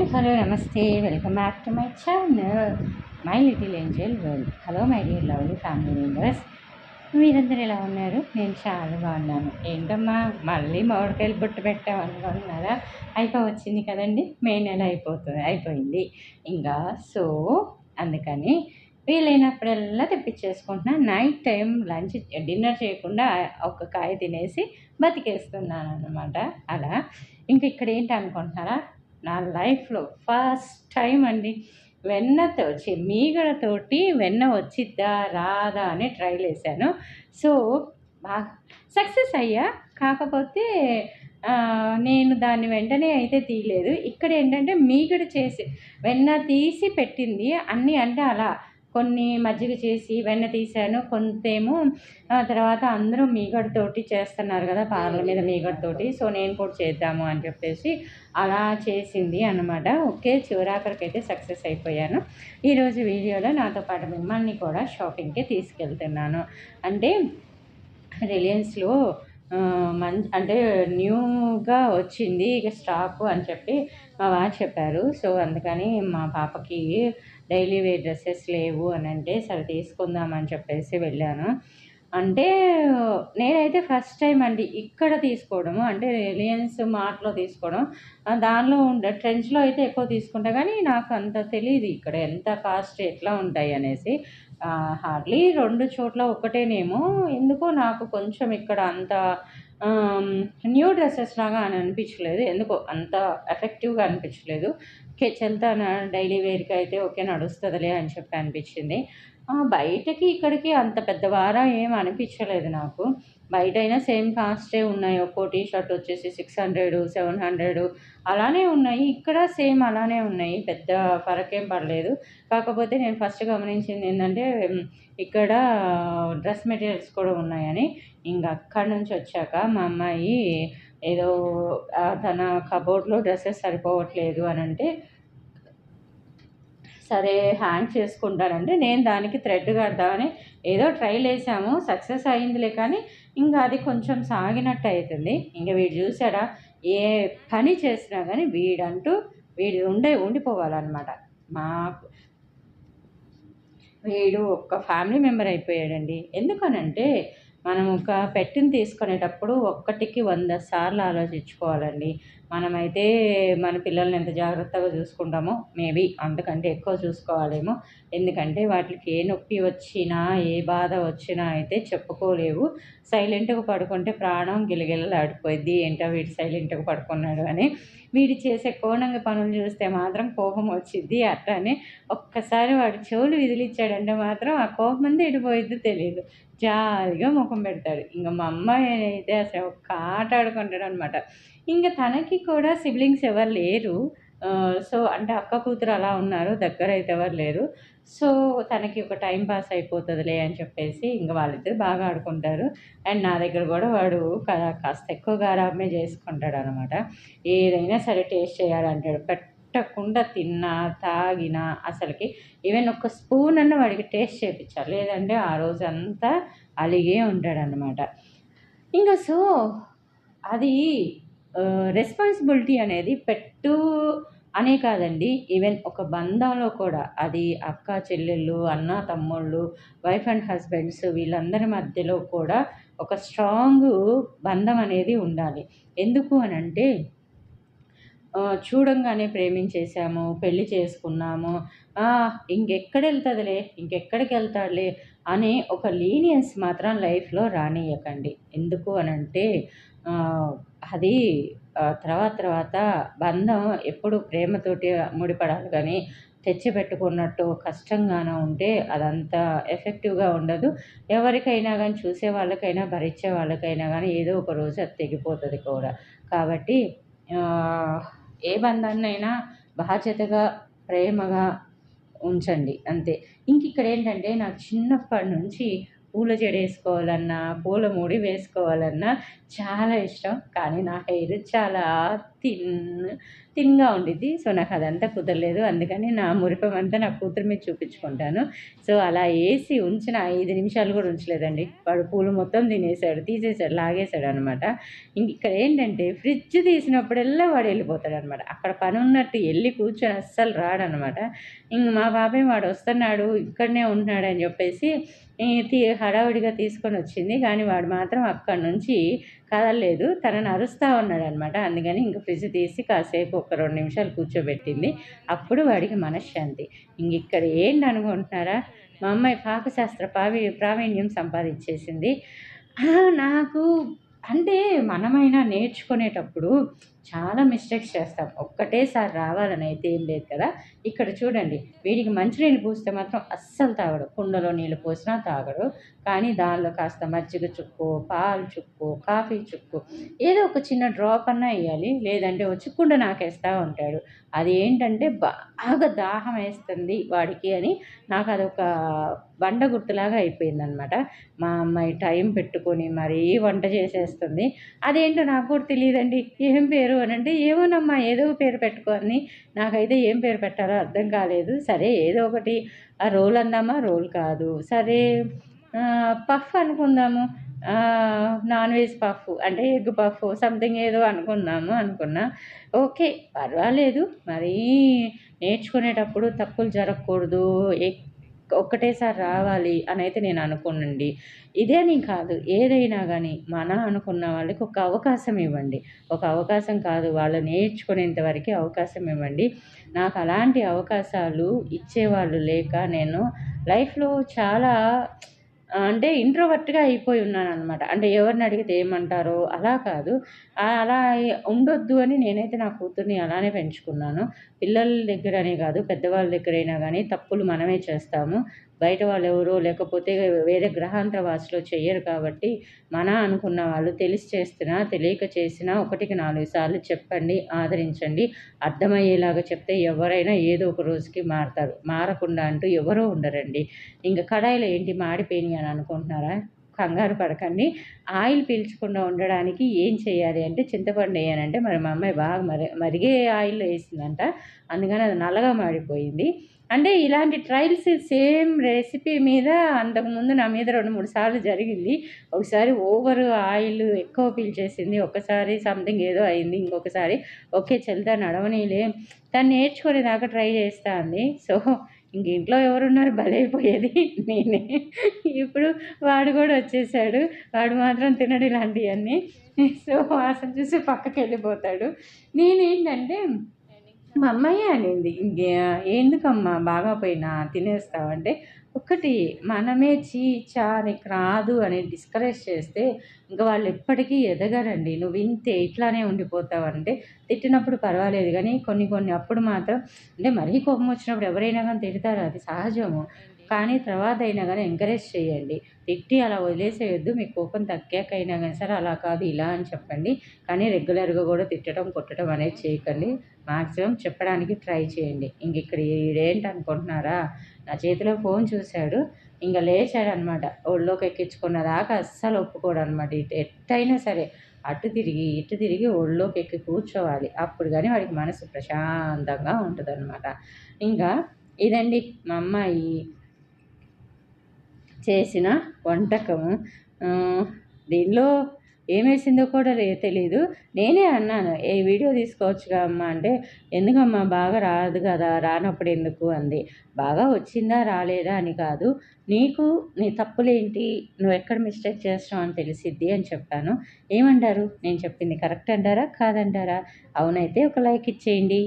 Hi hello namaste welcome back to my channel my little angel world hello my dear lovely family members మీరందరూ ఎలా ఉన్నారు? నేను చాలా బాగున్నాను. ఏంటమ్మా మళ్ళీ మామిడికాయలు బుట్టు పెట్టామనుకుంటున్నారా అయిపో వచ్చింది కదండి. మే నెల అయిపోతుంది అయిపోయింది. ఇంకా సో అందుకని వీలైనప్పుడల్లా తెప్పించేసుకుంటున్నా. నైట్ టైం లంచ్ డిన్నర్ చేయకుండా ఒక కాయ తినేసి బతికేస్తున్నాను అనమాట అలా. ఇంక ఇక్కడ ఏంటి అనుకుంటున్నారా? నా లైఫ్లో ఫస్ట్ టైం అండి వెన్నతో చి మీగడతోటి వెన్న వచ్చిద్దా రాదా అని ట్రైల్ వేసాను సో బాగా సక్సెస్ అయ్యా. కాకపోతే నేను దాన్ని వెంటనే అయితే తీయలేదు. ఇక్కడ ఏంటంటే మీగడ చేసి వెన్న తీసి పెట్టింది అన్నీ అంటే అలా కొన్ని మజ్జిగ చేసి వెన్న తీశాను కొంతేమో తర్వాత అందరూ మీగడతోటి చేస్తున్నారు కదా పార్ల మీద మీగడతోటి. సో నేను కూడా చేద్దాము అని చెప్పేసి అలా చేసింది అనమాట ఓకే చివరాఖరికి అయితే సక్సెస్ అయిపోయాను. ఈరోజు వీడియోలో నాతో పాటు మిమ్మల్ని కూడా షాపింగ్కి తీసుకెళ్తున్నాను. అంటే రిలయన్స్లో మం అంటే న్యూగా వచ్చింది ఇక స్టాక్ అని చెప్పి మా వారు చెప్పారు. సో అందుకని మా పాపకి డైలీ వేర్ డ్రెస్సెస్ లేవు అని అంటే సరే తీసుకుందామని చెప్పేసి వెళ్ళాను. అంటే నేనైతే ఫస్ట్ టైం అండి ఇక్కడ తీసుకోవడము అంటే రిలయన్స్ మార్ట్లో తీసుకోవడం. దానిలో ఉండే ట్రెండ్స్లో అయితే ఎక్కువ తీసుకుంటా కానీ నాకు అంత తెలియదు ఇక్కడ ఎంత కాస్ట్ ఎట్లా ఉంటాయి అనేసి. హార్డ్లీ రెండు చోట్ల ఒకటేనేమో ఎందుకో నాకు కొంచెం ఇక్కడ అంత న్యూ డ్రెస్సెస్ లాగా అని అనిపించలేదు. ఎందుకో అంత ఎఫెక్టివ్గా అనిపించలేదు. చెల్తాను డైలీ వేర్కి అయితే ఓకే నడుస్తుందిలే అని చెప్పి అనిపించింది. బయటకి ఇక్కడికి అంత పెద్ద వారా ఏం అనిపించలేదు నాకు. బయట అయినా సేమ్ కాస్టే ఉన్నాయి. ఒక్కో టీ షర్ట్ వచ్చేసి సిక్స్ హండ్రెడ్ సెవెన్ హండ్రెడ్ అలానే ఉన్నాయి. ఇక్కడ సేమ్ అలానే ఉన్నాయి. పెద్ద ఫరక్ ఏం పడలేదు కాకపోతే నేను ఫస్ట్ గమనించింది ఏంటంటే ఇక్కడ డ్రెస్ మెటీరియల్స్ కూడా ఉన్నాయని. ఇంకా అక్కడి నుంచి వచ్చాక మా అమ్మాయి ఏదో తన కబోర్డ్లో డ్రెస్సెస్ సరిపోవట్లేదు అని అంటే సరే హ్యాంగ్ చేసుకుంటానంటే నేను దానికి థ్రెడ్ కడదామని ఏదో ట్రైల్ వేసాము సక్సెస్ అయిందిలే కానీ ఇంకా అది కొంచెం సాగినట్టు అవుతుంది ఇంకా వీడు చూసాడా? ఏ పని చేసినా కానీ వీడంటూ వీడు ఉండే ఉండిపోవాలన్నమాట. మాకు వీడు ఒక ఫ్యామిలీ మెంబర్ అయిపోయాడండి. ఎందుకనంటే మనం ఒక పెట్టిని తీసుకునేటప్పుడు ఒక్కటికి వంద సార్లు ఆలోచించుకోవాలండి. మనమైతే మన పిల్లల్ని ఎంత జాగ్రత్తగా చూసుకుంటామో మేబీ అంతకంటే ఎక్కువ చూసుకోవాలేమో. ఎందుకంటే వాటికి ఏ నొప్పి వచ్చినా ఏ బాధ వచ్చినా అయితే చెప్పుకోలేవు. సైలెంట్గా పడుకుంటే ప్రాణం గిలగిలలాడిపోయింది ఏంటో వీడు సైలెంట్గా పడుకున్నాడు అని. వీడు చేసే కోణంగా పనులు చూస్తే మాత్రం కోపం వచ్చింది అట్లానే ఒక్కసారి వాడు చెవులు విదిలిచ్చాడంటే మాత్రం ఆ కోపం అంతా ఎడిపోయిద్దో తెలియదు. జాలిగా ముఖం పెడతాడు. ఇంకా మా అమ్మాయి అయితే అసలు ఒక్క ఆట ఆడుకుంటాడు అనమాట ఇంకా తనకి కూడా సిబ్లింగ్స్ ఎవరు లేరు. సో అంటే అక్క కూతురు అలా ఉన్నారు. దగ్గర అయితే ఎవరు లేరు. సో తనకి ఒక టైం పాస్ అయిపోతుందిలే అని చెప్పేసి ఇంకా వాళ్ళిద్దరు బాగా ఆడుకుంటారు. అండ్ నా దగ్గర కూడా వాడు కాస్త ఎక్కువ గారాబమే చేసుకుంటాడు అనమాట ఏదైనా సరే టేస్ట్ చేయాలంటాడు. పెట్టకుండా తిన్నా తాగినా అసలుకి ఈవెన్ ఒక స్పూన్ అన్న వాడికి టేస్ట్ చేయించాలి లేదంటే ఆ రోజంతా అలిగే ఉంటాడనమాట. ఇంకా సో అది రెస్పాన్సిబిలిటీ అనేది పెట్టు అనే కాదండి. ఈవెన్ ఒక బంధంలో కూడా అది అక్క చెల్లెళ్ళు అన్న తమ్ముళ్ళు వైఫ్ అండ్ హస్బెండ్స్ వీళ్ళందరి మధ్యలో కూడా ఒక స్ట్రాంగ్ బంధం అనేది ఉండాలి. ఎందుకు అని అంటే చూడంగానే ప్రేమించేసాము పెళ్ళి చేసుకున్నాము ఇంకెక్కడ వెళ్తుందిలే ఇంకెక్కడికి వెళ్తాడులే అనే ఒక లీనియన్స్ మాత్రం లైఫ్లో రానియకండి ఎందుకు అని అంటే అది తర్వాత తర్వాత బంధం ఎప్పుడు ప్రేమతోటి ముడిపడాలి కానీ తెచ్చిపెట్టుకున్నట్టు కష్టంగానో ఉంటే అదంతా ఎఫెక్టివ్గా ఉండదు. ఎవరికైనా కానీ చూసే వాళ్ళకైనా భరించే వాళ్ళకైనా కానీ ఏదో ఒక రోజు అది తెగిపోతుంది కూడా. కాబట్టి ఏ బంధాన్నైనా బాధ్యతగా ప్రేమగా ఉంచండి. అంతే. ఇంక ఇక్కడ ఏంటంటే నాకు చిన్నప్పటి నుంచి పూల జడ వేసుకోవాలన్నా పూల ముడి వేసుకోవాలన్నా చాలా ఇష్టం. కానీ నా హెయిర్ చాలా తిన్ తిన్గా ఉండిద్ది. సో నాకు అదంతా కుదరలేదు. అందుకని నా మురిపం అంతా నా కూతురు మీద చూపించుకుంటాను. సో అలా వేసి ఉంచిన ఐదు నిమిషాలు కూడా ఉంచలేదండి. వాడు పూలు మొత్తం తినేసాడు తీసేసాడు లాగేశాడు అనమాట ఇంక ఇక్కడ ఏంటంటే ఫ్రిడ్జ్ తీసినప్పుడల్లా వాడు వెళ్ళిపోతాడు అనమాట అక్కడ పని ఉన్నట్టు వెళ్ళి కూర్చొని అస్సలు రాడనమాట ఇంక మా బాబాయ్ వాడు వస్తున్నాడు ఇక్కడనే ఉంటున్నాడు అని చెప్పేసి తీ హడావుడిగా తీసుకొని వచ్చింది. కానీ వాడు మాత్రం అక్కడి నుంచి కదలలేదు. తనని అరుస్తూ ఉన్నాడు అనమాట అందుకని ఇంక ఫ్రిడ్జ్ తీసి కాసేపు ఒక రెండు నిమిషాలు కూర్చోబెట్టింది. అప్పుడు వాడికి మనశ్శాంతి. ఇంక ఇక్కడ ఏంటి అనుకుంటున్నారా? మా అమ్మాయి పాకశాస్త్ర ప్రావీ ప్రావీణ్యం సంపాదించేసింది. నాకు అంటే మనమైనా నేర్చుకునేటప్పుడు చాలా మిస్టేక్స్ చేస్తాం. ఒక్కటేసారి రావాలని అయితే ఏం లేదు కదా. ఇక్కడ చూడండి వీడికి మంచినీళ్ళు పూస్తే మాత్రం అస్సలు తాగడు. కుండలో నీళ్ళు పోసినా తాగడు. కానీ దానిలో కాస్త మజ్జిగ చుక్కు పాలు చుక్కు కాఫీ చుక్కు ఏదో ఒక చిన్న డ్రాప్ అన్నా వేయాలి. లేదంటే వచ్చి కుండ నాకేస్తూ ఉంటాడు. అది ఏంటంటే బాగా దాహం వేస్తుంది వాడికి అని నాకు అదొక వంట గుర్తులాగా అయిపోయిందనమాట. మా అమ్మాయి టైం పెట్టుకొని మరీ వంట చేసేస్తుంది. అదేంటో నాకు కూడా తెలియదండి. ఏం పేరు? అని అంటే ఏమోనమ్మా ఏదో పేరు పెట్టుకొని నాకైతే ఏం పేరు పెట్టాలో అర్థం కాలేదు. సరే ఏదో ఒకటి. ఆ రోల్ అందామా రోల్ కాదు. సరే పఫ్ అనుకుందాము. నాన్ వెజ్ పఫ్ అంటే ఎగ్ పఫ్ సంథింగ్ ఏదో అనుకుందాము అనుకున్నా. ఓకే పర్వాలేదు. మరీ నేర్చుకునేటప్పుడు తప్పులు జరగకూడదు. ఒక్కటేసారి రావాలి అని అయితే నేను అనుకోనండి. ఇదేని కాదు ఏదైనా కానీ మన అనుకున్న వాళ్ళకి ఒక అవకాశం ఇవ్వండి. ఒక అవకాశం కాదు వాళ్ళు నేర్చుకునేంత వరకు అవకాశం ఇవ్వండి. నాకు అలాంటి అవకాశాలు ఇచ్చేవాళ్ళు లేక నేను లైఫ్లో చాలా అంటే ఇంట్రోవర్ట్గా అయిపోయి ఉన్నాను అనమాట అంటే ఎవరిని అడిగితే ఏమంటారో అలా కాదు. అలా ఉండొద్దు అని నేనైతే నా కూతుర్ని అలానే పెంచుకున్నాను. పిల్లల దగ్గరనే కాదు పెద్దవాళ్ళ దగ్గరైనా కానీ తప్పులు మనమే చేస్తాము. బయట వాళ్ళు ఎవరో లేకపోతే వేరే గ్రహాంతర వాసులో చెయ్యరు కాబట్టి మన అనుకున్న వాళ్ళు తెలిసి చేస్తున్నా తెలియక చేసినా ఒకటికి నాలుగు సార్లు చెప్పండి ఆదరించండి. అర్థమయ్యేలాగా చెప్తే ఎవరైనా ఏదో ఒక రోజుకి మారతారు. మారకుండా అంటూ ఎవరో ఉండరండి. ఇంకా కడాయిలో ఏంటి? మాడిపోయినాయి అని అనుకుంటున్నారా? కంగారు పడకండి. ఆయిల్ పీల్చకుండా ఉండడానికి ఏం చేయాలి అంటే చింతపండు వేయాలంటే మరి మా అమ్మాయి బాగా మరి మరిగే ఆయిల్ వేసిందంట. అందుకని అది నల్లగా మాడిపోయింది. అంటే ఇలాంటి ట్రయల్స్ సేమ్ రెసిపీ మీద అంతకుముందు నా మీద రెండు మూడు సార్లు జరిగింది. ఒకసారి ఓవర్ ఆయిల్ ఎక్కువ పీల్చేసింది. ఒకసారి సంథింగ్ ఏదో అయింది. ఇంకొకసారి ఓకే చెల్తా నడవనీలే. తను నేర్చుకునేదాకా ట్రై చేస్తా అంది. సో ఇంక ఇంట్లో ఎవరున్నారు? బలైపోయేది నేనే. ఇప్పుడు వాడు కూడా వచ్చేసాడు. వాడు మాత్రం తినడు ఇలాంటివన్నీ సో వాసన చూసి పక్కకి వెళ్ళిపోతాడు నేనేంటంటే మా అమ్మాయి అనింది ఇంకే ఎందుకమ్మా? బాగా పోయినా తినేస్తావంటే. ఒకటి మనమే చీ చా నీకు రాదు అని డిస్కరేజ్ చేస్తే ఇంకా వాళ్ళు ఎప్పటికీ ఎదగరండి. నువ్వు ఇంతే ఇట్లానే ఉండిపోతావంటే తిట్టినప్పుడు పర్వాలేదు. కానీ కొన్ని కొన్ని అప్పుడు మాత్రం అంటే మరీ కోపం వచ్చినప్పుడు ఎవరైనా కానీ తిడతారు? అది సహజము. కానీ తర్వాత అయినా కానీ ఎంకరేజ్ చేయండి. తిట్టి అలా వదిలేసేయొద్దు. మీ కోపం తగ్గాకైనా కానీ సరే అలా కాదు ఇలా అని చెప్పండి. కానీ రెగ్యులర్గా కూడా తిట్టడం కొట్టడం అనేది చేయకండి. మాక్సిమం చెప్పడానికి ట్రై చేయండి. ఇంక ఇక్కడ ఈడేంటి అనుకుంటున్నారా? నా చేతిలో ఫోన్ చూశాడు. ఇంకా లేచాడు అనమాట ఒళ్ళోకి ఎక్కించుకున్న దాకా అస్సలు ఒప్పుకోడు అనమాట ఇటు ఎట్టయినా సరే అటు తిరిగి ఇటు తిరిగి ఒళ్ళోకి ఎక్కి కూర్చోవాలి. అప్పుడు కానీ వాడికి మనసు ప్రశాంతంగా ఉంటుంది అనమాట ఇంకా ఇదండి మా అమ్మాయి చేసిన వంటకము. దీనిలో ఏమేసిందో కూడా లే నేనే అన్నాను ఏ వీడియో తీసుకోవచ్చుగా అమ్మ అంటే ఎందుకమ్మా బాగా రాదు కదా రానప్పుడు ఎందుకు అంది. బాగా వచ్చిందా రాలేదా అని కాదు. నీకు నీ తప్పులేంటి? నువ్వు ఎక్కడ మిస్టేక్ చేస్తావు అని తెలిసిద్ది అని చెప్పాను. ఏమంటారు? నేను చెప్పింది కరెక్ట్ అంటారా? కాదంటారా? అవునైతే ఒక లైక్ ఇచ్చేయండి.